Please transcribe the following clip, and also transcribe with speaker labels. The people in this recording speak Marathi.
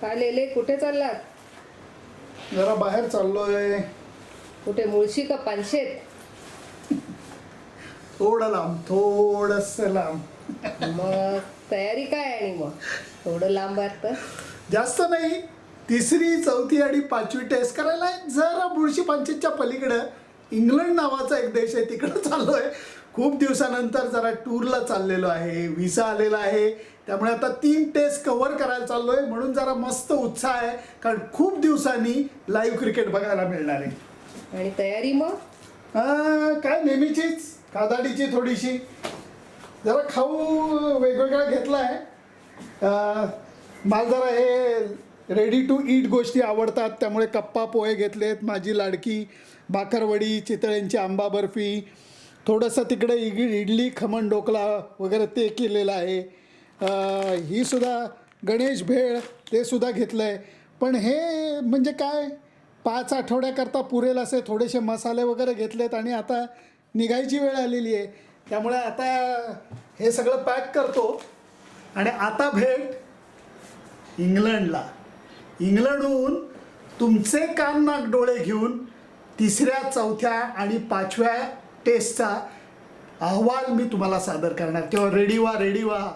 Speaker 1: काय लेले कुठे चाललात?
Speaker 2: जरा बाहेर चाललोय.
Speaker 1: कुठे मुळशी का पानशेत?
Speaker 2: थोडं लांब थोडस लांब.
Speaker 1: मग तयारी काय आणि मग? थोडं लांब आहात तर
Speaker 2: जास्त नाही तिसरी चौथी आणि पाचवी टेस्ट करायला जरा मुळशी पंचायतच्या पलीकडं इंग्लंड नावाचा एक देश आहे तिकडं चाललोय. खूप दिवसानंतर जरा टूरला चाललेलो आहे व्हिसा आलेला आहे. त्यामुळे आता तीन टेस्ट कव्हर करायला चाललोय म्हणून जरा मस्त उत्साह आहे कारण खूप दिवसांनी लाईव्ह क्रिकेट बघायला मिळणार आहे.
Speaker 1: आणि तयारी मग?
Speaker 2: काय नेहमीचीच कादाडीची थोडीशी. जरा खाऊ वेगवेगळा घेतला आहे मला जरा हे रेडी टू ईट गोष्टी आवडतात त्यामुळे कप्पा पोहे घेतलेत माझी लाडकी बाकरवडी चितळ्यांची आंबा बर्फी थोडंसं तिकडे इग इडली खमण डोकला वगैरे ते केलेलं आहे. ही सुद्धा गणेश भेळ ते सुद्धा घेतलं आहे पण हे म्हणजे काय? पाच आठवड्याकरता पुरेल असे थोडेसे मसाले वगैरे घेतलेत आणि आता निघायची वेळ आलेली आहे. त्यामुळे आता हे सगळं पॅक करतो. आणि आता भेट इंग्लंडला. इंग्लंडहून तुमचे कान नाक डोळे घेऊन तिसऱ्या चौथ्या आणि पाचव्या टेस्टचा अहवाल मी तुम्हाला सादर करणार. तेव्हा रेडी व्हा रेडी व्हा.